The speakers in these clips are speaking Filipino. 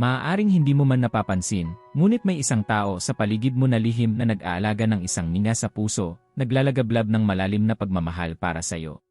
Maaaring hindi mo man napapansin, ngunit may isang tao sa paligid mo na lihim na nag-aalaga ng isang ninga sa puso, naglalagablab ng malalim na pagmamahal para sa iyo.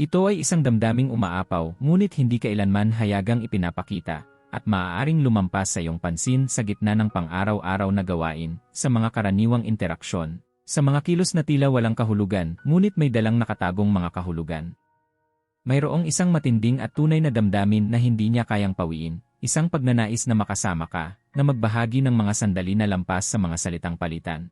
Ito ay isang damdaming umaapaw, ngunit hindi kailanman hayagang ipinapakita, at maaaring lumampas sa iyong pansin sa gitna ng pang-araw-araw na gawain, sa mga karaniwang interaksyon, sa mga kilos na tila walang kahulugan, ngunit may dalang nakatagong mga kahulugan. Mayroong isang matinding at tunay na damdamin na hindi niya kayang pawiin, isang pagnanais na makasama ka, na magbahagi ng mga sandali na lampas sa mga salitang palitan.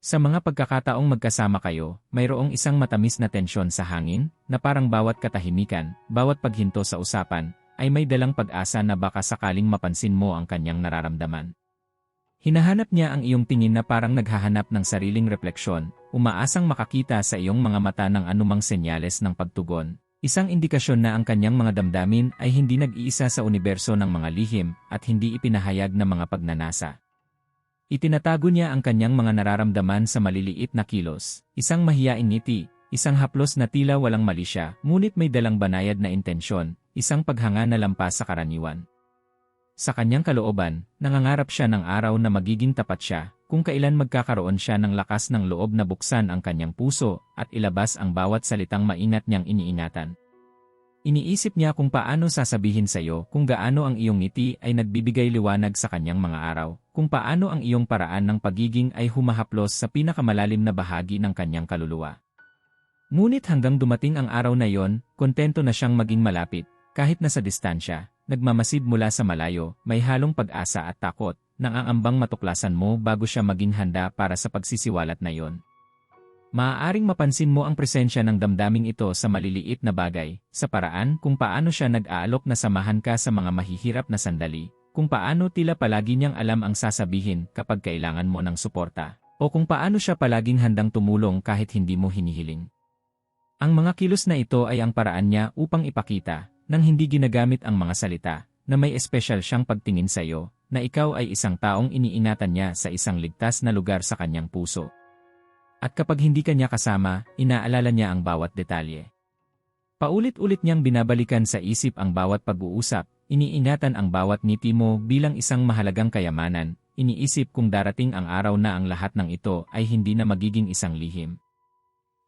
Sa mga pagkakataong magkasama kayo, mayroong isang matamis na tensyon sa hangin, na parang bawat katahimikan, bawat paghinto sa usapan, ay may dalang pag-asa na baka sakaling mapansin mo ang kanyang nararamdaman. Hinahanap niya ang iyong tingin na parang naghahanap ng sariling refleksyon, umaasang makakita sa iyong mga mata ng anumang senyales ng pagtugon, Isang indikasyon na ang kanyang mga damdamin ay hindi nag-iisa sa universo ng mga lihim at hindi ipinahayag na mga pagnanasa. Itinatago niya ang kanyang mga nararamdaman sa maliliit na kilos, isang mahiyain ngiti, isang haplos na tila walang mali siya, ngunit may dalang banayad na intensyon, isang paghanga na lampas sa karaniwan. Sa kanyang kalooban, nangangarap siya ng araw na magiging tapat siya, kung kailan magkakaroon siya ng lakas ng loob na buksan ang kanyang puso at ilabas ang bawat salitang maingat niyang iniingatan. Iniisip niya kung paano sasabihin sa iyo kung gaano ang iyong ngiti ay nagbibigay liwanag sa kanyang mga araw, kung paano ang iyong paraan ng pagiging ay humahaplos sa pinakamalalim na bahagi ng kanyang kaluluwa. Ngunit hanggang dumating ang araw na yon, kontento na siyang maging malapit, kahit nasa distansya, nagmamasid mula sa malayo, may halong pag-asa at takot, nang ang ambang matuklasan mo bago siya maging handa para sa pagsisiwalat na yon. Maaaring mapansin mo ang presensya ng damdaming ito sa maliliit na bagay, sa paraan kung paano siya nag-aalok na samahan ka sa mga mahihirap na sandali, kung paano tila palagi niyang alam ang sasabihin kapag kailangan mo ng suporta, o kung paano siya palaging handang tumulong kahit hindi mo hinihiling. Ang mga kilos na ito ay ang paraan niya upang ipakita, nang hindi ginagamit ang mga salita, na may espesyal siyang pagtingin sa iyo, na ikaw ay isang taong iniingatan niya sa isang ligtas na lugar sa kanyang puso. At kapag hindi kanya kasama, inaalala niya ang bawat detalye. Paulit-ulit niyang binabalikan sa isip ang bawat pag-uusap, iniingatan ang bawat ngiti mo bilang isang mahalagang kayamanan, iniisip kung darating ang araw na ang lahat ng ito ay hindi na magiging isang lihim.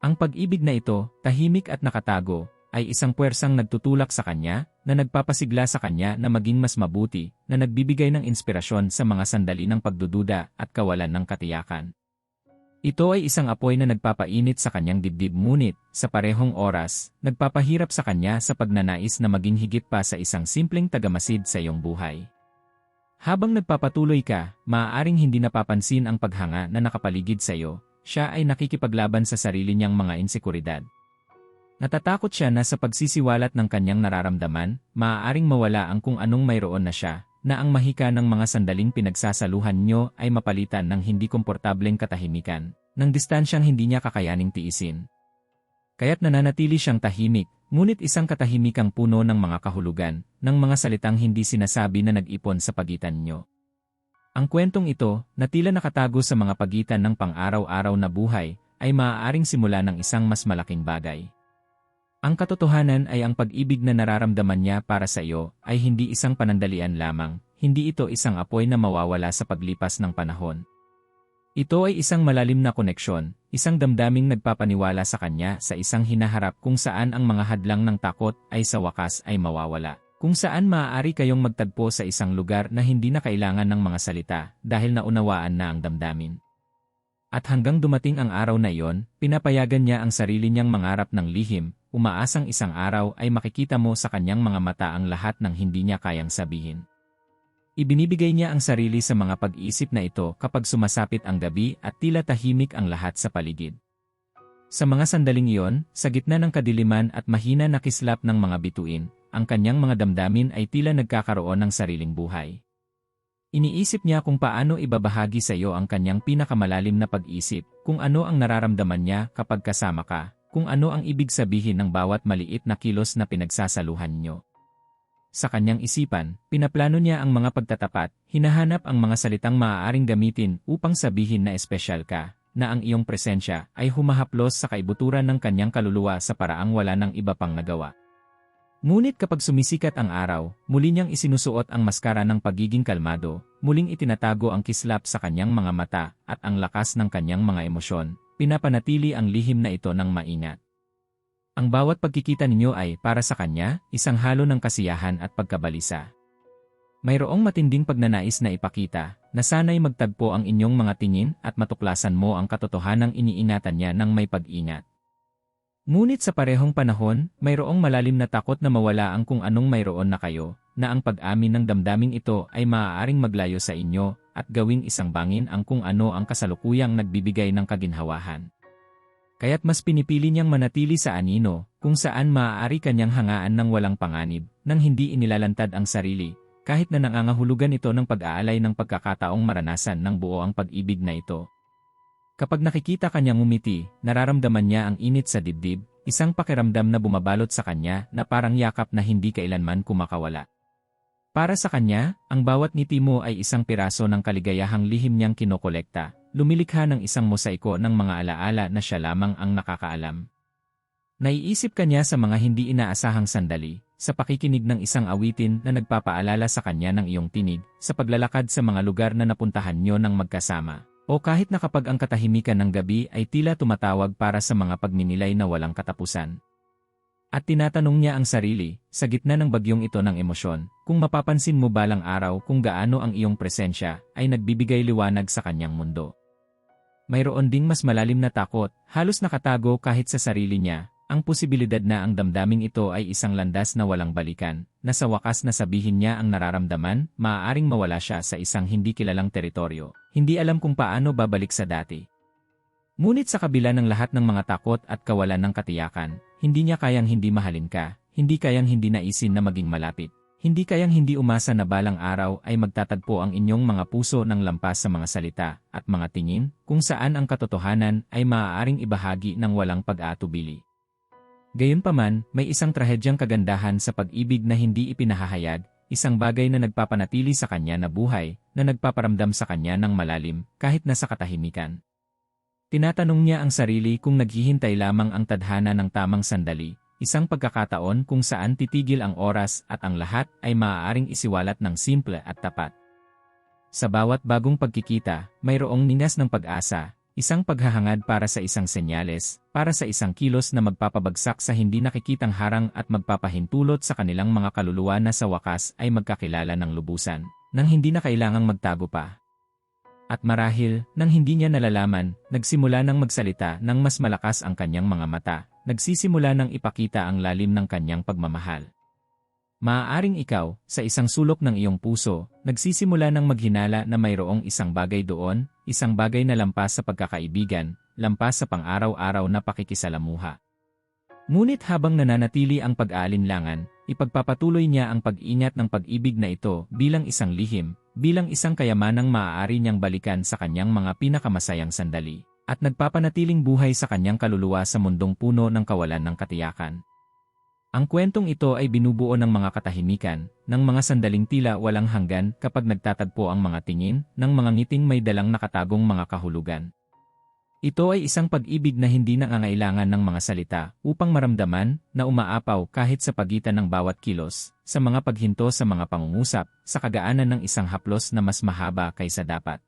Ang pag-ibig na ito, tahimik at nakatago, ay isang puwersang nagtutulak sa kanya, na nagpapasigla sa kanya na maging mas mabuti, na nagbibigay ng inspirasyon sa mga sandali ng pagdududa at kawalan ng katiyakan. Ito ay isang apoy na nagpapainit sa kanyang dibdib ngunit, sa parehong oras, nagpapahirap sa kanya sa pagnanais na maging higit pa sa isang simpleng tagamasid sa iyong buhay. Habang nagpapatuloy ka, maaaring hindi napapansin ang paghanga na nakapaligid sa iyo, siya ay nakikipaglaban sa sarili niyang mga insekuridad. Natatakot siya na sa pagsisiwalat ng kanyang nararamdaman, maaaring mawala ang kung anong mayroon na siya, na ang mahika ng mga sandaling pinagsasaluhan nyo ay mapalitan ng hindi komportableng katahimikan, ng distansyang hindi niya kakayaning tiisin. Kaya't nananatili siyang tahimik, ngunit isang katahimikang puno ng mga kahulugan, ng mga salitang hindi sinasabi na nag-ipon sa pagitan nyo. Ang kwentong ito, na tila nakatago sa mga pagitan ng pang-araw-araw na buhay, ay maaaring simula ng isang mas malaking bagay. Ang katotohanan ay ang pag-ibig na nararamdaman niya para sa iyo ay hindi isang panandalian lamang, hindi ito isang apoy na mawawala sa paglipas ng panahon. Ito ay isang malalim na koneksyon, isang damdaming nagpapaniwala sa kanya sa isang hinaharap kung saan ang mga hadlang ng takot ay sa wakas ay mawawala. Kung saan maaari kayong magtagpo sa isang lugar na hindi na kailangan ng mga salita dahil naunawaan na ang damdamin. At hanggang dumating ang araw na iyon, pinapayagan niya ang sarili niyang mangarap ng lihim, umaasang isang araw ay makikita mo sa kanyang mga mata ang lahat ng hindi niya kayang sabihin. Ibinibigay niya ang sarili sa mga pag-iisip na ito kapag sumasapit ang gabi at tila tahimik ang lahat sa paligid. Sa mga sandaling iyon, sa gitna ng kadiliman at mahina na kislap ng mga bituin, ang kanyang mga damdamin ay tila nagkakaroon ng sariling buhay. Iniisip niya kung paano ibabahagi sa iyo ang kanyang pinakamalalim na pag-isip, kung ano ang nararamdaman niya kapag kasama ka, kung ano ang ibig sabihin ng bawat maliit na kilos na pinagsasaluhan nyo. Sa kanyang isipan, pinaplano niya ang mga pagtatapat, hinahanap ang mga salitang maaaring gamitin upang sabihin na espesyal ka, na ang iyong presensya ay humahaplos sa kaibuturan ng kanyang kaluluwa sa paraang wala ng iba pang nagawa. Ngunit kapag sumisikat ang araw, muli niyang isinusuot ang maskara ng pagiging kalmado, muling itinatago ang kislap sa kanyang mga mata at ang lakas ng kanyang mga emosyon, pinapanatili ang lihim na ito ng maingat. Ang bawat pagkikita ninyo ay, para sa kanya, isang halo ng kasiyahan at pagkabalisa. Mayroong matinding pagnanais na ipakita, na sana'y magtagpo ang inyong mga tingin at matuklasan mo ang katotohanang iniingatan niya ng may pag-ingat. Ngunit sa parehong panahon, mayroong malalim na takot na mawala ang kung anong mayroon na kayo, na ang pag-amin ng damdaming ito ay maaaring maglayo sa inyo at gawing isang bangin ang kung ano ang kasalukuyang nagbibigay ng kaginhawahan. Kaya't mas pinipili niyang manatili sa anino, kung saan maaari kanyang hangaan ng walang panganib, nang hindi inilalantad ang sarili, kahit na nangangahulugan ito ng pag-aalay ng pagkakataong maranasan ng buo ang pag-ibig na ito. Kapag nakikita kanyang umiti, nararamdaman niya ang init sa dibdib, isang pakiramdam na bumabalot sa kanya na parang yakap na hindi kailanman kumakawala. Para sa kanya, ang bawat ngiti mo ay isang piraso ng kaligayahang lihim niyang kinokolekta, lumilikha ng isang mosaiko ng mga alaala na siya lamang ang nakakaalam. Naiisip kanya sa mga hindi inaasahang sandali, sa pakikinig ng isang awitin na nagpapaalala sa kanya ng iyong tinig, sa paglalakad sa mga lugar na napuntahan niyo ng magkasama, o kahit na kapag ang katahimikan ng gabi ay tila tumatawag para sa mga pagninilay na walang katapusan. At tinatanong niya ang sarili, sa gitna ng bagyong ito ng emosyon, kung mapapansin mo balang araw kung gaano ang iyong presensya ay nagbibigay liwanag sa kanyang mundo. Mayroon ding mas malalim na takot, halos nakatago kahit sa sarili niya, ang posibilidad na ang damdaming ito ay isang landas na walang balikan, na sa wakas na sabihin niya ang nararamdaman, maaaring mawala siya sa isang hindi kilalang teritoryo, hindi alam kung paano babalik sa dati. Ngunit sa kabila ng lahat ng mga takot at kawalan ng katiyakan, hindi niya kayang hindi mahalin ka, hindi kayang hindi naisin na maging malapit, hindi kayang hindi umasa na balang araw ay magtatagpo ang inyong mga puso ng lampas sa mga salita at mga tingin, kung saan ang katotohanan ay maaaring ibahagi ng walang pag-aatubili. Gayunpaman, may isang trahedyang kagandahan sa pag-ibig na hindi ipinahahayag, isang bagay na nagpapanatili sa kanya na buhay, na nagpaparamdam sa kanya ng malalim, kahit nasa katahimikan. Tinatanong niya ang sarili kung naghihintay lamang ang tadhana ng tamang sandali, isang pagkakataon kung saan titigil ang oras at ang lahat ay maaaring isiwalat ng simple at tapat. Sa bawat bagong pagkikita, mayroong ninas ng pag-asa, Isang paghahangad para sa isang senyales, para sa isang kilos na magpapabagsak sa hindi nakikitang harang at magpapahintulot sa kanilang mga kaluluwa na sa wakas ay magkakilala ng lubusan, nang hindi na kailangang magtago pa. At marahil, nang hindi niya nalalaman, nagsimula ng magsalita nang mas malakas ang kanyang mga mata, nagsisimula ng ipakita ang lalim ng kanyang pagmamahal. Maaaring ikaw, sa isang sulok ng iyong puso, nagsisimula ng maghinala na mayroong isang bagay doon, isang bagay na lampas sa pagkakaibigan, lampas sa pang-araw-araw na pakikisalamuha. Ngunit habang nananatili ang pag-aalinlangan, ipagpapatuloy niya ang pag-ingat ng pag-ibig na ito bilang isang lihim, bilang isang kayamanang maaari niyang balikan sa kanyang mga pinakamasayang sandali, at nagpapanatiling buhay sa kanyang kaluluwa sa mundong puno ng kawalan ng katiyakan. Ang kwentong ito ay binubuo ng mga katahimikan, ng mga sandaling tila walang hanggan kapag nagtatagpo ang mga tingin, ng mga ngiting may dalang nakatagong mga kahulugan. Ito ay isang pag-ibig na hindi nangangailangan ng mga salita upang maramdaman na umaapaw kahit sa pagitan ng bawat kilos, sa mga paghinto sa mga pangungusap, sa kagaanan ng isang haplos na mas mahaba kaysa dapat.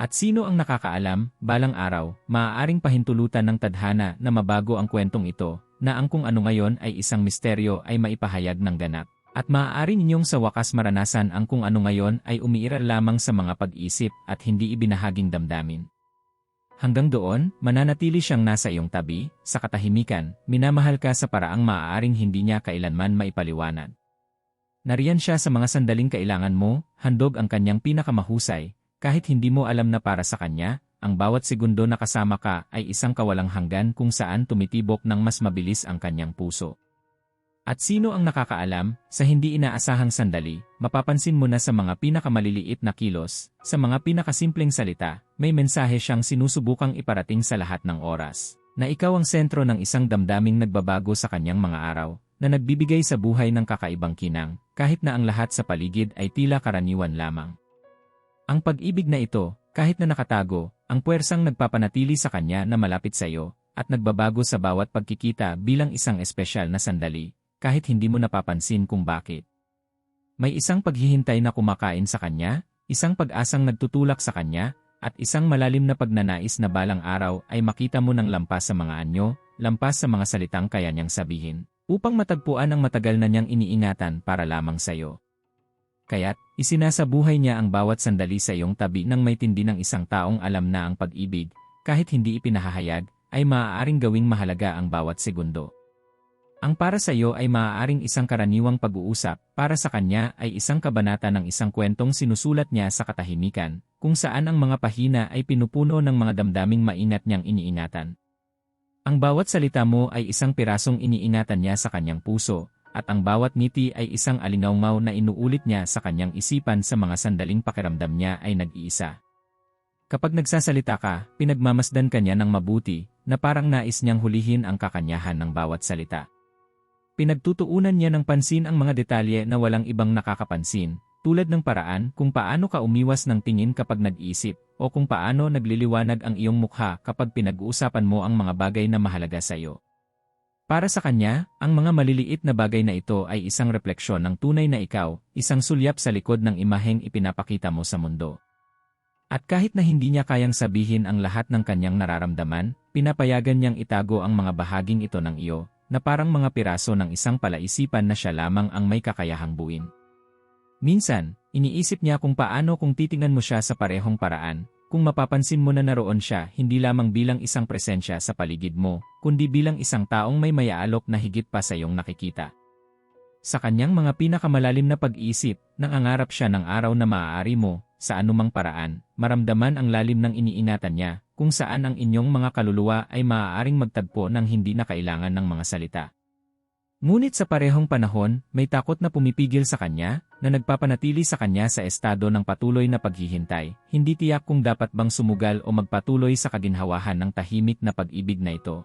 At sino ang nakakaalam, balang araw, maaaring pahintulutan ng tadhana na mabago ang kwentong ito, na ang kung ano ngayon ay isang misteryo ay maipahayag ng ganap. At maaari ninyong sa wakas maranasan ang kung ano ngayon ay umiiral lamang sa mga pag-isip at hindi ibinahaging damdamin. Hanggang doon, mananatili siyang nasa iyong tabi, sa katahimikan, minamahal ka sa paraang maaaring hindi niya kailanman maipaliwanag. Nariyan siya sa mga sandaling kailangan mo, handog ang kanyang pinakamahusay, kahit hindi mo alam na para sa kanya, ang bawat segundo na kasama ka ay isang kawalang hanggan kung saan tumitibok ng mas mabilis ang kanyang puso. At sino ang nakakaalam, sa hindi inaasahang sandali, mapapansin mo na sa mga pinakamaliliit na kilos, sa mga pinakasimpleng salita, may mensahe siyang sinusubukang iparating sa lahat ng oras, na ikaw ang sentro ng isang damdaming nagbabago sa kanyang mga araw, na nagbibigay sa buhay ng kakaibang kinang, kahit na ang lahat sa paligid ay tila karaniwan lamang. Ang pag-ibig na ito, kahit na nakatago, ang puwersang nagpapanatili sa kanya na malapit sa iyo, at nagbabago sa bawat pagkikita bilang isang espesyal na sandali, kahit hindi mo napapansin kung bakit. May isang paghihintay na kumakain sa kanya, isang pag-asang nagtutulak sa kanya, at isang malalim na pagnanais na balang araw ay makita mo ng lampas sa mga anyo, lampas sa mga salitang kaya niyang sabihin, upang matagpuan ang matagal na niyang iniingatan para lamang sa iyo. Kaya't, isinasabuhay niya ang bawat sandali sa iyong tabi nang may tindi ng isang taong alam na ang pag-ibig, kahit hindi ipinahahayag, ay maaaring gawing mahalaga ang bawat segundo. Ang para sa iyo ay maaaring isang karaniwang pag-uusap, para sa kanya ay isang kabanata ng isang kwentong sinusulat niya sa katahimikan, kung saan ang mga pahina ay pinupuno ng mga damdaming mainat niyang iniingatan. Ang bawat salita mo ay isang pirasong iniingatan niya sa kanyang puso, at ang bawat ngiti ay isang alingawmaw na inuulit niya sa kanyang isipan sa mga sandaling pakiramdam niya ay nag-iisa. Kapag nagsasalita ka, pinagmamasdan kanya ng mabuti, na parang nais niyang hulihin ang kakanyahan ng bawat salita. Pinagtutuunan niya ng pansin ang mga detalye na walang ibang nakakapansin, tulad ng paraan kung paano ka umiwas ng tingin kapag nag-iisip, o kung paano nagliliwanag ang iyong mukha kapag pinag-uusapan mo ang mga bagay na mahalaga sa iyo. Para sa kanya, ang mga maliliit na bagay na ito ay isang refleksyon ng tunay na ikaw, isang sulyap sa likod ng imaheng ipinapakita mo sa mundo. At kahit na hindi niya kayang sabihin ang lahat ng kanyang nararamdaman, pinapayagan niyang itago ang mga bahaging ito ng iyo, na parang mga piraso ng isang palaisipan na siya lamang ang may kakayahang buin. Minsan, iniisip niya kung paano kung titingnan mo siya sa parehong paraan, kung mapapansin mo na naroon siya hindi lamang bilang isang presensya sa paligid mo, kundi bilang isang taong may mayaalok na higit pa sa iyong nakikita. Sa kanyang mga pinakamalalim na pag-iisip, nangangarap siya ng araw na maaari mo, sa anumang paraan, maramdaman ang lalim ng iniingatan niya, kung saan ang inyong mga kaluluwa ay maaaring magtagpo ng hindi na kailangan ng mga salita. Ngunit sa parehong panahon, may takot na pumipigil sa kanya, na nagpapanatili sa kanya sa estado ng patuloy na paghihintay, hindi tiyak kung dapat bang sumugal o magpatuloy sa kaginhawahan ng tahimik na pag-ibig na ito.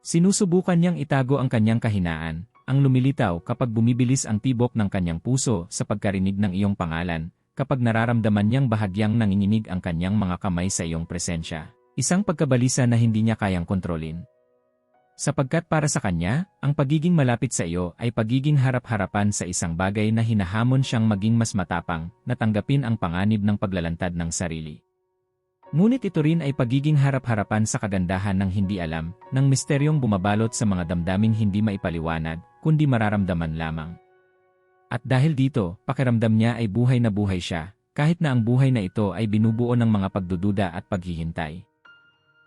Sinusubukan niyang itago ang kanyang kahinaan, ang lumilitaw kapag bumibilis ang tibok ng kanyang puso sa pagkarinig ng iyong pangalan, kapag nararamdaman niyang bahagyang nanginginig ang kanyang mga kamay sa iyong presensya. Isang pagkabalisa na hindi niya kayang kontrolin. Sapagkat para sa kanya, ang pagiging malapit sa iyo ay pagiging harap-harapan sa isang bagay na hinahamon siyang maging mas matapang, na tanggapin ang panganib ng paglalantad ng sarili. Ngunit ito rin ay pagiging harap-harapan sa kagandahan ng hindi alam, ng misteryong bumabalot sa mga damdaming hindi maipaliwanag, kundi mararamdaman lamang. At dahil dito, pakiramdam niya ay buhay na buhay siya, kahit na ang buhay na ito ay binubuo ng mga pagdududa at paghihintay.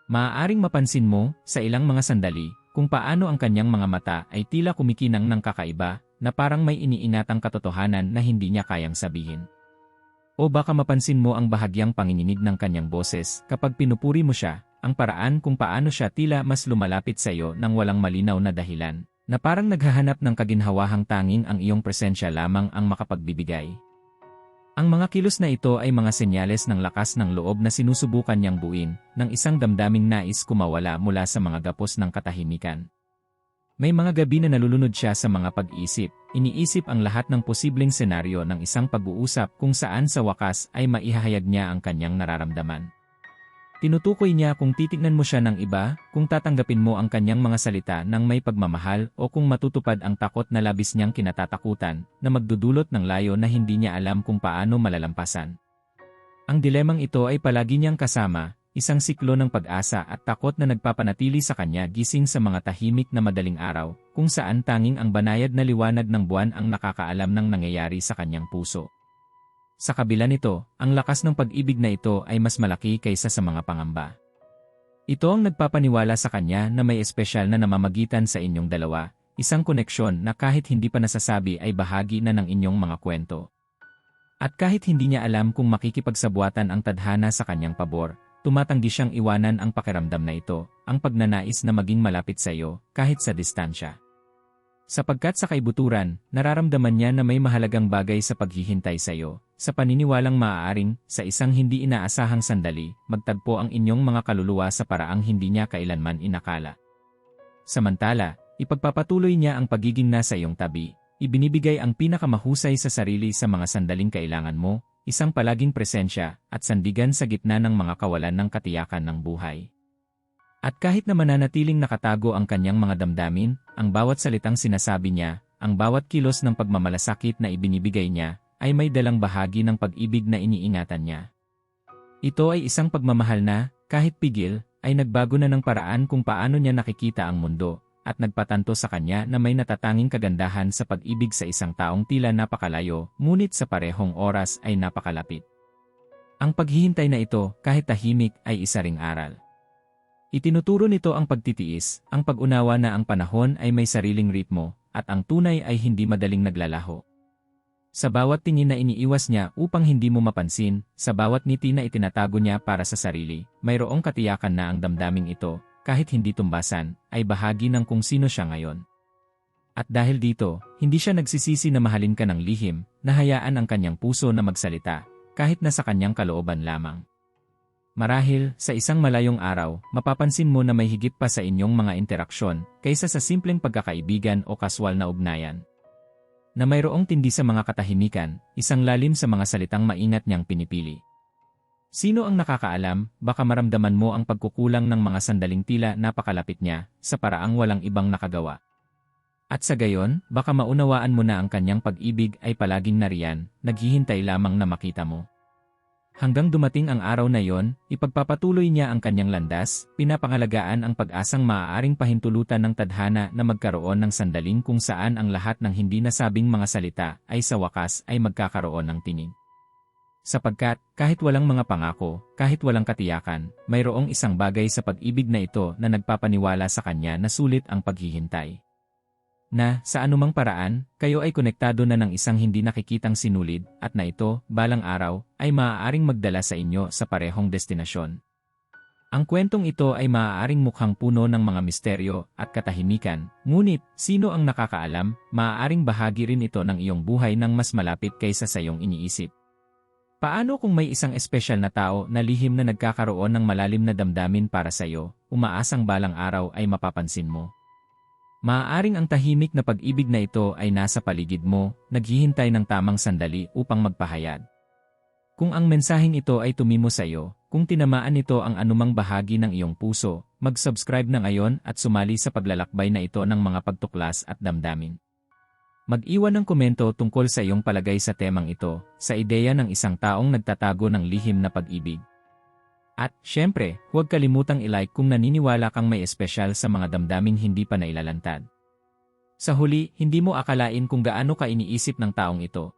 Maaaring mapansin mo, sa ilang mga sandali, kung paano ang kanyang mga mata ay tila kumikinang ng kakaiba, na parang may iniinatang katotohanan na hindi niya kayang sabihin. O baka mapansin mo ang bahagyang panginginig ng kanyang boses kapag pinupuri mo siya, ang paraan kung paano siya tila mas lumalapit sa iyo nang walang malinaw na dahilan na parang naghahanap ng kaginhawahang tanging ang iyong presensya lamang ang makapagbibigay. Ang mga kilos na ito ay mga senyales ng lakas ng loob na sinusubukan niyang buin, ng isang damdaming nais kumawala mula sa mga gapos ng katahimikan. May mga gabi na nalulunod siya sa mga pag-isip, iniisip ang lahat ng posibleng senaryo ng isang pag-uusap kung saan sa wakas ay maihahayag niya ang kanyang nararamdaman. Tinutukoy niya kung titignan mo siya ng iba, kung tatanggapin mo ang kanyang mga salita ng may pagmamahal o kung matutupad ang takot na labis niyang kinatatakutan na magdudulot ng layo na hindi niya alam kung paano malalampasan. Ang dilemang ito ay palagi niyang kasama, isang siklo ng pag-asa at takot na nagpapanatili sa kanya gising sa mga tahimik na madaling araw, kung saan tanging ang banayad na liwanag ng buwan ang nakakaalam ng nangyayari sa kanyang puso. Sa kabila nito, ang lakas ng pag-ibig na ito ay mas malaki kaysa sa mga pangamba. Ito ang nagpapaniwala sa kanya na may espesyal na namamagitan sa inyong dalawa, isang koneksyon na kahit hindi pa nasasabi ay bahagi na ng inyong mga kwento. At kahit hindi niya alam kung makikipagsabuatan ang tadhana sa kanyang pabor, tumatanggi siyang iwanan ang pakiramdam na ito, ang pagnanais na maging malapit sa iyo, kahit sa distansya. Sapagkat sa kaibuturan, nararamdaman niya na may mahalagang bagay sa paghihintay sa iyo, sa paniniwalang maaaring, sa isang hindi inaasahang sandali, magtagpo ang inyong mga kaluluwa sa paraang hindi niya kailanman inakala. Samantala, ipagpapatuloy niya ang pagiging nasa iyong tabi, ibinibigay ang pinakamahusay sa sarili sa mga sandaling kailangan mo, isang palaging presensya, at sandigan sa gitna ng mga kawalan ng katiyakan ng buhay. At kahit na mananatiling nakatago ang kanyang mga damdamin, ang bawat salitang sinasabi niya, ang bawat kilos ng pagmamalasakit na ibinibigay niya, ay may dalang bahagi ng pag-ibig na iniingatan niya. Ito ay isang pagmamahal na, kahit pigil, ay nagbago na ng paraan kung paano niya nakikita ang mundo, at nagpatanto sa kanya na may natatanging kagandahan sa pag-ibig sa isang taong tila napakalayo, ngunit sa parehong oras ay napakalapit. Ang paghihintay na ito, kahit tahimik, ay isa ring aral. Itinuturo nito ang pagtitiis, ang pag-unawa na ang panahon ay may sariling ritmo, at ang tunay ay hindi madaling naglalaho. Sa bawat tingin na iniiwas niya upang hindi mo mapansin, sa bawat ngiti na itinatago niya para sa sarili, mayroong katiyakan na ang damdaming ito, kahit hindi tumbasan, ay bahagi ng kung sino siya ngayon. At dahil dito, hindi siya nagsisisi na mahalin ka ng lihim, nahayaan ang kanyang puso na magsalita, kahit na sa kanyang kalooban lamang. Marahil, sa isang malayong araw, mapapansin mo na may higit pa sa inyong mga interaksyon, kaysa sa simpleng pagkakaibigan o kaswal na ugnayan. Na mayroong tindi sa mga katahimikan, isang lalim sa mga salitang maingat niyang pinipili. Sino ang nakakaalam, baka maramdaman mo ang pagkukulang ng mga sandaling tila napakalapit niya, sa paraang walang ibang nakagawa. At sa gayon, baka maunawaan mo na ang kanyang pag-ibig ay palaging nariyan, naghihintay lamang na makita mo. Hanggang dumating ang araw na yon, ipagpapatuloy niya ang kanyang landas, pinapangalagaan ang pag-asang maaaring pahintulutan ng tadhana na magkaroon ng sandaling kung saan ang lahat ng hindi nasabing mga salita ay sa wakas ay magkakaroon ng tinig. Sapagkat, kahit walang mga pangako, kahit walang katiyakan, mayroong isang bagay sa pag-ibig na ito na nagpapaniwala sa kanya na sulit ang paghihintay na, sa anumang paraan, kayo ay konektado na ng isang hindi nakikitang sinulid, at na ito, balang araw, ay maaaring magdala sa inyo sa parehong destinasyon. Ang kwentong ito ay maaaring mukhang puno ng mga misteryo at katahimikan, ngunit, sino ang nakakaalam, maaaring bahagi rin ito ng iyong buhay ng mas malapit kaysa sa iyong iniisip. Paano kung may isang espesyal na tao na lihim na nagkakaroon ng malalim na damdamin para sa iyo, umaasang balang araw ay mapapansin mo? Maaaring ang tahimik na pag-ibig na ito ay nasa paligid mo, naghihintay ng tamang sandali upang magpahayag. Kung ang mensaheng ito ay tumimo sa iyo, kung tinamaan ito ang anumang bahagi ng iyong puso, mag-subscribe na ngayon at sumali sa paglalakbay na ito ng mga pagtuklas at damdamin. Mag-iwan ng komento tungkol sa iyong palagay sa temang ito, sa ideya ng isang taong nagtatago ng lihim na pag-ibig. At, syempre, huwag kalimutang ilike kung naniniwala kang may espesyal sa mga damdaming hindi pa nailalantad. Sa huli, hindi mo akalain kung gaano ka iniisip ng taong ito,